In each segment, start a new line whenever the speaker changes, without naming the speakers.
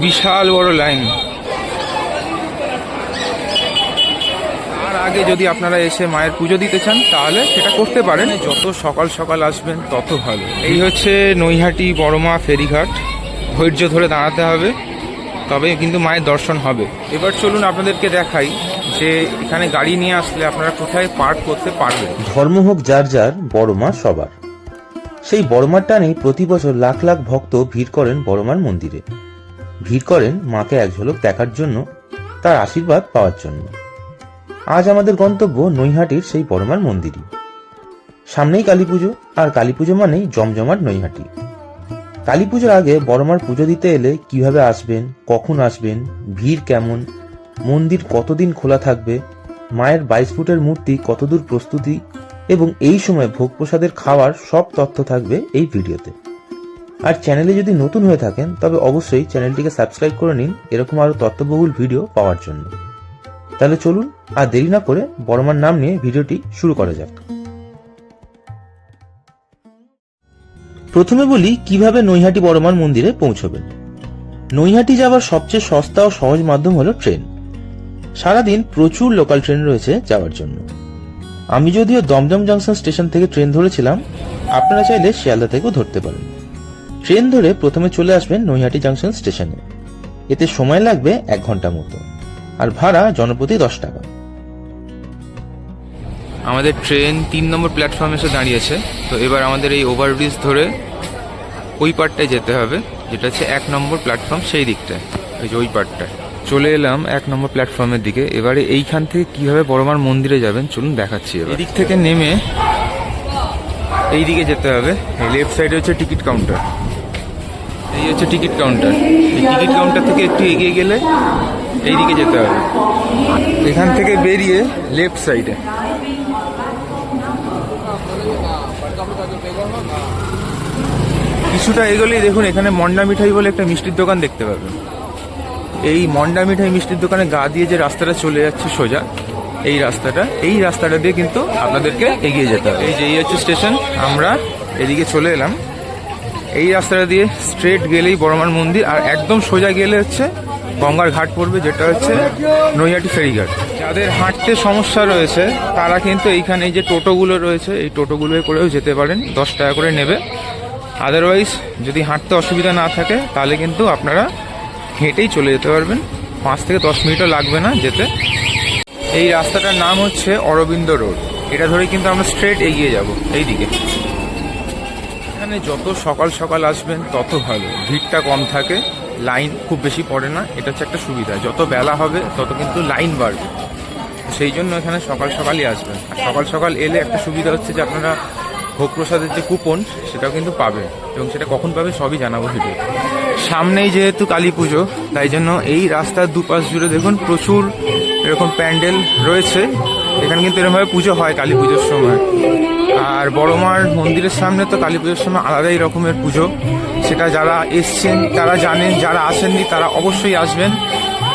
বিশাল বড় লাইন। তার আগে যদি আপনারা এসে মায়ের পুজো দিতে চান, তাহলে সেটা করতে পারেন। যত সকাল সকাল আসবেন, তত ভালো। এই হচ্ছে নৈহাটি বড়মা ফেরিঘাট। ধৈর্য ধরে দাঁড়াতে হবে। তবে কিন্তু মায়ের দর্শন হবে। এবার চলুন আপনাদেরকে দেখাই যে এখানে গাড়ি নিয়ে আসলে আপনারা কোথায় পার্ক করতে পারবেন।
ধর্ম হোক যার যার, বড়মা সবার। সেই বড়মার টানেই প্রতি বছর লাখ লাখ ভক্ত ভিড় করেন বড়মার মন্দিরে। ভিড় করেন মাকে এক ঝলক দেখার জন্য, তার আশীর্বাদ পাওয়ার জন্য। আজ আমাদের গন্তব্য নৈহাটির সেই পরমার মন্দিরই। সামনেই কালী পুজো আর কালী পুজো মানেই জমজমাট নৈহাটি। কালী পুজোর আগে বড়মার পুজো দিতে এলে কীভাবে আসবেন, কখন আসবেন, ভিড় কেমন, মন্দির কতদিন খোলা থাকবে, মায়ের বাইশ ফুটের মূর্তি কতদূর প্রস্তুতি, এবং এই সময় ভোগ প্রসাদের খাওয়ার সব তথ্য থাকবে এই ভিডিওতে। আর চ্যানেলে যদি নতুন হয়ে থাকেন, তবে অবশ্যই চ্যানেলটিকে সাবস্ক্রাইব করে নিন এরকম আরও তথ্যবহুল ভিডিও পাওয়ার জন্য। তাহলে চলুন আর দেরি না করে বড়মার নাম নিয়ে ভিডিওটি শুরু করা যাক। প্রথমে বলি কীভাবে নৈহাটি বড়মার মন্দিরে পৌঁছবেন। নৈহাটি যাওয়ার সবচেয়ে সস্তা ও সহজ মাধ্যম হলো ট্রেন। সারাদিন প্রচুর লোকাল ট্রেন রয়েছে যাওয়ার জন্য। আমি যদিও দমদম জংশন স্টেশন থেকে ট্রেন ধরেছিলাম, আপনারা চাইলে শিয়ালদা থেকেও ধরতে পারেন। ট্রেন ধরে প্রথমে চলে আসবেন নৈহাটি জাংশন স্টেশনে। এতে সময় লাগবে এক ঘণ্টা মতো। আর ভাড়া জনপ্রতি দশ টাকা।
আমাদের ট্রেন তিন নম্বর প্ল্যাটফর্মে এসে দাঁড়িয়েছে। তো এবার আমাদের এই ওভারব্রিজ ধরে ওই পারটায় যেতে হবে যেটা হচ্ছে এক নম্বর প্ল্যাটফর্ম সেই দিকটায়। ওই যে ওই পারটায় চলে এলাম এক নম্বর প্ল্যাটফর্মের দিকে। এবারে এইখান থেকে কীভাবে বড়মার মন্দিরে যাবেন চলুন দেখাচ্ছি এবার। এদিক থেকে নেমে এই দিকে যেতে হবে। এই লেফট সাইডে হচ্ছে টিকিট কাউন্টার এই হচ্ছে টিকিট কাউন্টার। এই টিকিট কাউন্টার থেকে একটু এগিয়ে গেলে এই দিকে যেতে হবে। এখান থেকে বেরিয়ে লেফট সাইডে কিছুটা এগোলেই দেখুন এখানে মন্ডা মিঠাই বলে একটা মিষ্টির দোকান দেখতে পাবেন। এই মন্ডা মিঠাই মিষ্টির দোকানে গা দিয়ে যে রাস্তাটা চলে যাচ্ছে সোজা, এই রাস্তাটা এই রাস্তাটা দিয়ে কিন্তু আপনাদেরকে এগিয়ে যেতে হবে। এই যে এই হচ্ছে স্টেশন, আমরা এদিকে চলে এলাম। এই রাস্তাটা দিয়ে স্ট্রেট গেলেই বড়মার মন্দির আর একদম সোজা গেলে হচ্ছে গঙ্গার ঘাট পড়বে, যেটা হচ্ছে নৈহাটি ফেরিঘাট। যাদের হাঁটতে সমস্যা রয়েছে, তারা কিন্তু এইখানে এই যে টোটোগুলো রয়েছে, এই টোটোগুলোয় করেও যেতে পারেন, দশ টাকা করে নেবে। আদারওয়াইজ যদি হাঁটতে অসুবিধা না থাকে, তাহলে কিন্তু আপনারা হেঁটেই চলে যেতে পারবেন। পাঁচ থেকে দশ মিনিটও লাগবে না যেতে। এই রাস্তাটার নাম হচ্ছে অরবিন্দ রোড। এটা ধরে কিন্তু আমরা স্ট্রেট এগিয়ে যাব এই দিকে এখানে যত সকাল সকাল আসবেন, তত ভালো। ভিড়টা কম থাকে, লাইন খুব বেশি পড়ে না, এটা হচ্ছে একটা সুবিধা। যত বেলা হবে, তত কিন্তু লাইন বাড়বে। সেই জন্য এখানে সকাল সকালই আসবেন। আর সকাল সকাল এলে একটা সুবিধা হচ্ছে যে আপনারা ভোগ প্রসাদের যে কুপন, সেটাও কিন্তু পাবেন এবং সেটা কখন পাবে সবই জানাব ভিডিও সামনেই যেহেতু কালী পুজো, তাই জন্য এই রাস্তার দুপাশ জুড়ে দেখুন প্রচুর এরকম প্যান্ডেল রয়েছে। এখানে কিন্তু এরকমভাবে পুজো হয় কালী পুজোর সময়। আর বড়মার মন্দিরের সামনে তো কালী পুজোর সময় আলাদাই রকমের পুজো। সেটা যারা এসছেন, তারা জানেন, যারা আসেননি, তারা অবশ্যই আসবেন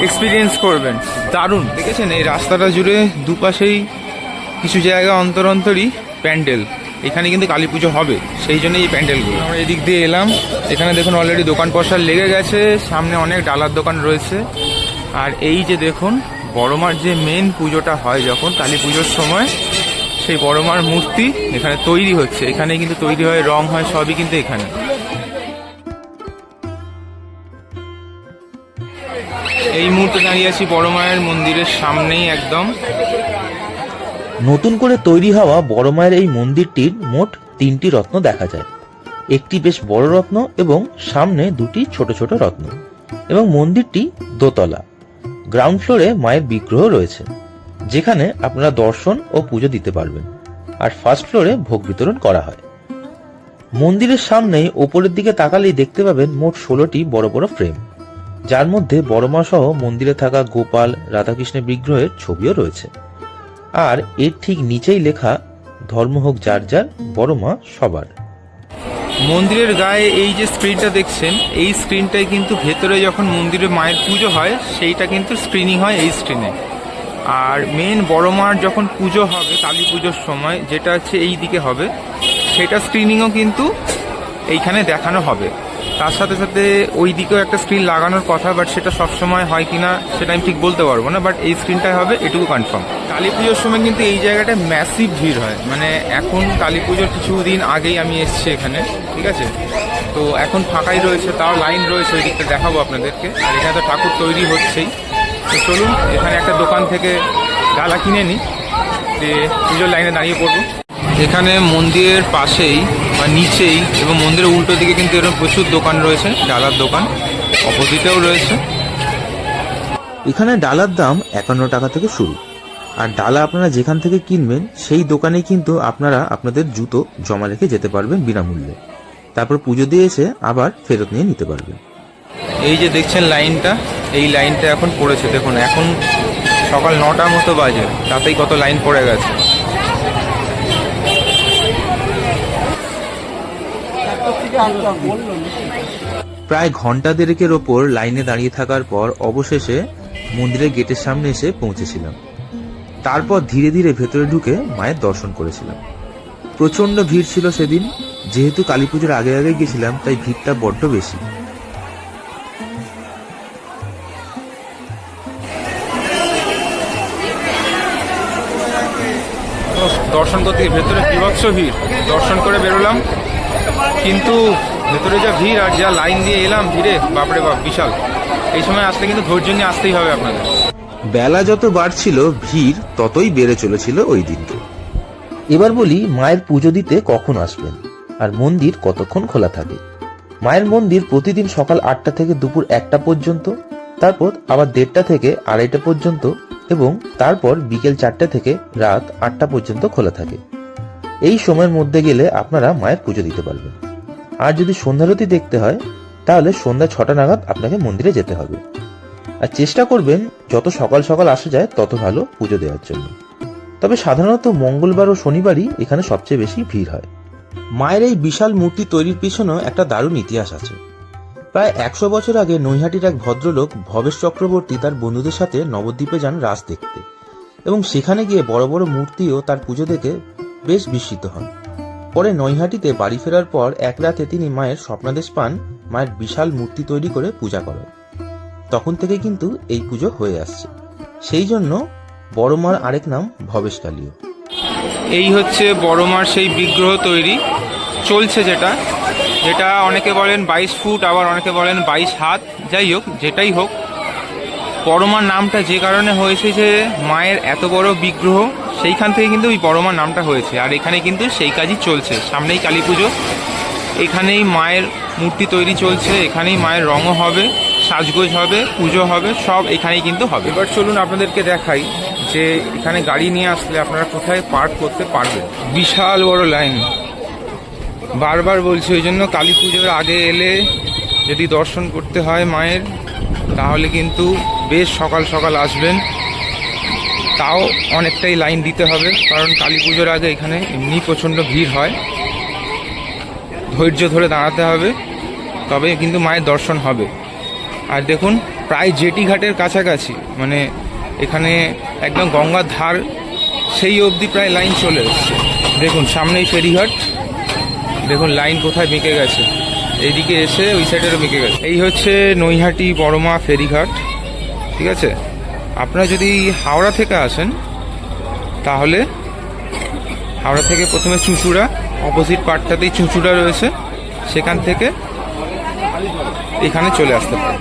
এক্সপিরিয়েন্স করবেন। দারুণ, দেখেছেন? এই রাস্তাটা জুড়ে দুপাশেই কিছু জায়গা অন্তর অন্তরই প্যান্ডেল। এখানে কিন্তু কালী পুজো হবে, সেই জন্যই এই প্যান্ডেলগুলো। আমরা এদিক দিয়ে এলাম। এখানে দেখুন অলরেডি দোকান পয়সা লেগে গেছে, সামনে অনেক ডালার দোকান রয়েছে। আর এই যে দেখুন বড়মার যে মেন পুজোটা হয় যখন, কালী পুজোর সময়, সেই বড়মার মূর্তি এখানে তৈরি হচ্ছে। এখানে কিন্তু তৈরি হয়, রং হয়, সবই কিন্তু এখানে। এই মুহূর্তে দাঁড়িয়ে আছি বড় মায়ের মন্দিরের সামনেই একদম।
নতুন করে তৈরি হওয়া বড় মায়ের এই মন্দিরটির মোট তিনটি রত্ন দেখা যায়। একটি বেশ বড় রত্ন এবং সামনে দুটি ছোট ছোট রত্ন এবং মন্দিরটি দোতলা। গ্রাউন্ড ফ্লোরে মায়ের বিগ্রহ রয়েছে, যেখানে আপনারা দর্শন ও পুজো দিতে পারবেন। আর ফার্স্ট ফ্লোরে ভোগ বিতরণ করা হয়। মন্দিরের সামনেই ওপরের দিকে তাকালেই দেখতে পাবেন মোট ষোলোটি বড় বড় ফ্রেম যার মধ্যে বড়মা সহ মন্দিরে থাকা গোপাল, রাধাকৃষ্ণের বিগ্রহের ছবিও রয়েছে। আর এর ঠিক নিচেই লেখা, ধর্ম হোক যার যার, বড় মা সবার।
মন্দিরের গায়ে এই যে স্ক্রিনটা দেখছেন, এই স্ক্রিনটাই কিন্তু ভেতরে যখন মন্দিরে মায়ের পুজো হয়, সেইটা কিন্তু স্ক্রিনিং হয় এই স্ক্রিনে আর মেন বড় মার যখন পুজো হবে, কালী পুজোর সময়, যেটা হচ্ছে এই দিকে হবে, সেটা স্ক্রিনিংও কিন্তু এইখানে দেখানো হবে। তার সাথে সাথে ওই দিকেও একটা স্ক্রিন লাগানোর কথা বাট সেটা সবসময় হয় কিনা সেটা আমি ঠিক বলতে পারব না বাট এই স্ক্রিনটাই হবে, এটুকু কনফার্ম কালী পুজোর সময় কিন্তু এই জায়গাটায় ম্যাসিভ ভিড় হয়। মানে এখন কালী পুজোর কিছুদিন আগেই আমি এসেছি এখানে, ঠিক আছে? তো এখন ফাঁকাই রয়েছে, তাও লাইন রয়েছে, ওই দিকটা দেখাবো আপনাদেরকে। আর এখানে তো ঠাকুর তৈরি হচ্ছেই। তো চলুন, এখানে একটা দোকান থেকে ডালা কিনে নিই, যে পুজোর লাইনে দাঁড়িয়ে পড়ব। এখানে মন্দিরের পাশেই বা নিচেই এবং মন্দিরের উল্টো দিকে কিন্তু এরকম প্রচুর দোকান রয়েছে ডালার দোকান। অপোজিটেও রয়েছে।
এখানে ডালার দাম একান্ন টাকা থেকে শুরু। আর ডালা আপনারা যেখান থেকে কিনবেন সেই দোকানেই কিন্তু আপনারা আপনাদের জুতো জমা রেখে যেতে পারবেন বিনামূল্যে। তারপর পুজো দিয়ে এসে আবার ফেরত নিয়ে নিতে পারবেন।
এই যে দেখছেন লাইনটা এই লাইনটা এখন পড়েছে। দেখুন এখন সকাল নটার মতো বাজে তাতেই কত লাইন পড়ে গেছে।
প্রায় ঘণ্টা দেড়েকের ওপর লাইনে দাঁড়িয়ে থাকার পর অবশেষে মন্দিরের গেটের সামনে এসে পৌঁছেছিলাম। তারপর ধীরে ধীরে ভেতরে ঢুকে মায়ের দর্শন করেছিলাম। প্রচণ্ড ভিড় ছিল সেদিন, যেহেতু কালী পুজোর আগে আগে গেছিলাম, তাই ভিড়টা বড্ড বেশি।
দর্শন করতে ভেতরে বিভৎস ভিড়। দর্শন করে বেরোলাম। কিন্তু ভেতরে যা ভিড় আর যা লাইন দিয়ে এলাম, ভিড়ে, বাপরে বাপ, বিশাল। এই সময় আসলে কিন্তু ধৈর্য নিয়ে আসতেই হবে আপনাদের।
বেলা যত বাড়ছিল, ভিড় ততই বেড়ে চলেছিল ওই দিনকে। এবার বলি, মায়ের পুজো দিতে কখন আসবেন? আর মন্দির কতক্ষণ খোলা থাকে? মায়ের মন্দির প্রতিদিন সকাল আটটা থেকে দুপুর একটা পর্যন্ত, তারপর আবার দেড়টা থেকে আড়াইটা পর্যন্ত এবং তারপর বিকেল চারটে থেকে রাত আটটা পর্যন্ত খোলা থাকে। এই সময়ের মধ্যে গেলে আপনারা মায়ের পুজো দিতে পারবেন। আর যদি সন্ধ্যারতি দেখতে হয়, তাহলে সন্ধ্যা ছটা নাগাদ আপনাকে মন্দিরে যেতে হবে। আর চেষ্টা করবেন, যত সকাল সকাল আসা যায়, তত ভালো পুজো দেওয়ার জন্য। তবে সাধারণত মঙ্গলবার ও শনিবারই এখানে সবচেয়ে বেশি ভিড় হয়। মায়ের এই বিশাল মূর্তি তৈরির পিছনেও একটা দারুণ ইতিহাস আছে। প্রায় একশো বছর আগে নৈহাটির এক ভদ্রলোক ভবেশ চক্রবর্তী তার বন্ধুদের সাথে নবদ্বীপে যান রাস দেখতে। এবং সেখানে গিয়ে বড় বড় মূর্তিও তার পুজো দেখে বেশ বিস্মিত হন। পরে নৈহাটিতে বাড়ি ফেরার পর এক রাতে তিনি মায়ের স্বপ্নাদেশ পান, মায়ের বিশাল মূর্তি তৈরি করে পূজা করেন। তখন থেকে কিন্তু এই পুজো হয়ে আসছে। সেই জন্য বড় মার আরেক নাম ভবেশকালীয়
এই হচ্ছে বড় মার সেই বিগ্রহ তৈরি। চলছে যেটা যেটা অনেকে বলেন বাইশ ফুট, আবার অনেকে বলেন বাইশ হাত। যাই হোক, যেটাই হোক বড়মার নামটা যে কারণে হয়েছে যে মায়ের এত বড় বিগ্রহ সেইখান থেকে কিন্তু ওই বড়মার নামটা হয়েছে। আর এখানে কিন্তু সেই কাজই চলছে। সামনেই কালী পুজো। এখানেই মায়ের মূর্তি তৈরি চলছে। এখানেই মায়ের রঙও হবে সাজগোজ হবে পুজো হবে সব এখানেই কিন্তু হবে। এবার চলুন আপনাদেরকে দেখাই যে এখানে গাড়ি নিয়ে আসলে আপনারা কোথায় পার্ক করতে পারবেন। বিশাল বড় লাইন। বারবার বলছি ওই জন্য কালী পুজোর আগে এলে যদি দর্শন করতে হয় মায়ের তাহলে কিন্তু বেশ সকাল সকাল আসবেন। তাও অনেকটাই লাইন দিতে হবে, কারণ কালী পুজোর আগে এখানে এমনি প্রচণ্ড ভিড় হয়। ধৈর্য ধরে দাঁড়াতে হবে, তবে কিন্তু মায়ের দর্শন হবে। আর দেখুন, প্রায় জেটি ঘাটের কাছাকাছি মানে এখানে একদম গঙ্গার ধার, সেই অবধি প্রায় লাইন চলে এসছে। দেখুন, সামনেই ফেরিঘাট। দেখুন, লাইন কোথায় বেঁকে গেছে। এইদিকে এসে ওই সাইডেরও বেঁকে গেছে। এই হচ্ছে নৈহাটি বড়মা ফেরিঘাট। ঠিক আছে? আপনারা যদি হাওড়া থেকে আসেন, তাহলে হাওড়া থেকে প্রথমে চুঁচুড়া অপোজিট পার্টটাতেই চুঁচুড়া রয়েছে। সেখান থেকে এখানে চলে আসতে পারেন।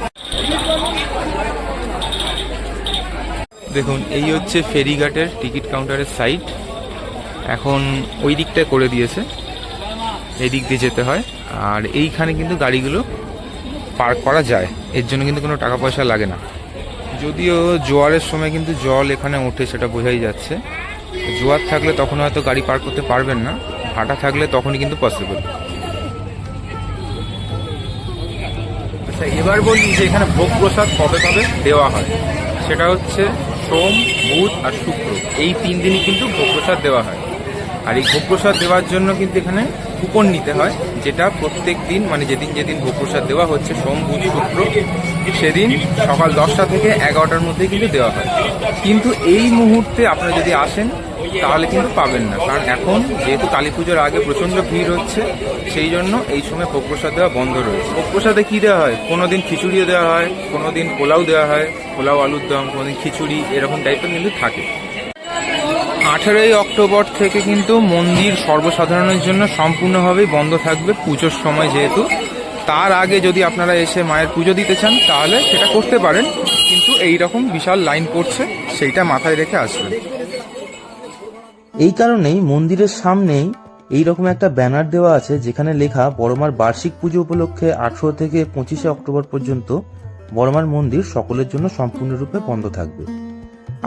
দেখুন, এই হচ্ছে ফেরিঘাটের টিকিট কাউন্টারের সাইট এখন ওই দিকটা করে দিয়েছে। এই দিক দিয়ে যেতে হয়। আর এইখানে কিন্তু গাড়িগুলো পার্ক করা যায়। এর জন্য কিন্তু কোনো টাকা পয়সা লাগে না। যদিও জোয়ারের সময় কিন্তু জল এখানে ওঠে, সেটা বোঝাই যাচ্ছে। জোয়ার থাকলে তখন হয়তো গাড়ি পার করতে পারবেন না, ভাটা থাকলে তখনই কিন্তু পসিবল আচ্ছা এবার বলি যে এখানে ভোগ প্রসাদ কবে কবে দেওয়া হয়? সেটা হচ্ছে সোম, বুধ আর শুক্র। এই তিন দিনই কিন্তু ভোগ প্রসাদ দেওয়া হয়। আর এই ভোগ প্রসাদ দেওয়ার জন্য কিন্তু এখানে কুপন নিতে হয়, যেটা প্রত্যেক দিন মানে যেদিন যেদিন ভোগ প্রসাদ দেওয়া হচ্ছে সোম বুধ শুক্র, সেদিন সকাল দশটা থেকে এগারোটার মধ্যে কিন্তু দেওয়া হয়। কিন্তু এই মুহূর্তে আপনারা যদি আসেন, তাহলে কিন্তু পাবেন না। কারণ এখন যেহেতু কালী পুজোর আগে প্রচণ্ড ভিড় হচ্ছে, সেই জন্য এই সময় ভোগ প্রসাদ দেওয়া বন্ধ রয়েছে। ভোগ প্রসাদে কি দেওয়া হয়? কোনো দিন খিচুড়িও দেওয়া হয় কোনো দিন পোলাও দেওয়া হয়, পোলাও আলুর দম কোনো দিন খিচুড়ি, এরকম টাইপের কিন্তু থাকে। আঠেরোই অক্টোবর থেকে কিন্তু মন্দির সর্বসাধারণের জন্য সম্পূর্ণভাবেই বন্ধ থাকবে পুজোর সময় যেহেতু। তার আগে যদি আপনারা এসে মায়ের পুজো দিতে চান, তাহলে সেটা করতে পারেন, কিন্তু এই রকম বিশাল লাইন পড়ছে, সেইটা মাথায় রেখে আসবেন।
এই কারণেই মন্দিরের সামনেই এই রকম একটা ব্যানার দেওয়া আছে, যেখানে লেখা বড়মার বার্ষিক পুজো উপলক্ষে আঠেরো থেকে পঁচিশে অক্টোবর পর্যন্ত বড়মার মন্দির সকলের জন্য সম্পূর্ণরূপে বন্ধ থাকবে।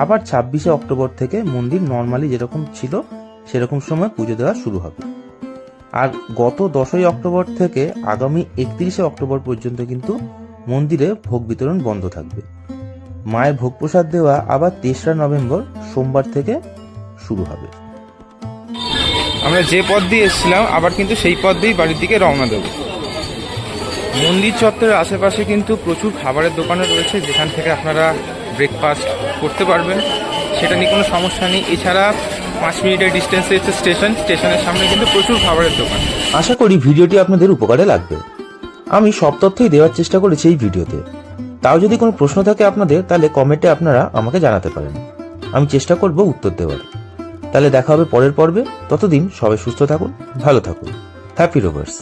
আবার ছাব্বিশে অক্টোবর থেকে মন্দির নর্মালি যেরকম ছিল, সেরকম সময় পুজো দেওয়া শুরু হবে। আর গত দশই অক্টোবর থেকে আগামী একত্রিশে অক্টোবর পর্যন্ত কিন্তু মন্দিরে ভোগ বিতরণ বন্ধ থাকবে। মায়ের ভোগ প্রসাদ দেওয়া আবার তেসরা নভেম্বর সোমবার থেকে শুরু হবে।
আমরা যে পথ দিয়ে এসেছিলাম, আবার কিন্তু সেই পথ দিয়েই বাড়ির দিকে রওনা দেব। মন্দির চত্বরের আশেপাশে কিন্তু প্রচুর খাবারের দোকানও রয়েছে, যেখান থেকে আপনারা ব্রেকফাস্ট করতে পারবেন। সেটা নিয়ে কোনো সমস্যা নেই। এছাড়া পাঁচ মিনিটের ডিস্টেন্সে হচ্ছে স্টেশন স্টেশনের সামনে কিন্তু প্রচুর খাবারের দোকান।
আশা করি ভিডিওটি আপনাদের উপকারে লাগবে। আমি সব তথ্যই দেওয়ার চেষ্টা করেছি এই ভিডিওতে। তাও যদি কোনো প্রশ্ন থাকে আপনাদের, তাহলে কমেন্টে আপনারা আমাকে জানাতে পারেন। আমি চেষ্টা করব উত্তর দেওয়ার। তাহলে দেখা হবে পরের পর্বে। ততদিন সবাই সুস্থ থাকুন, ভালো থাকুন। Happy rovers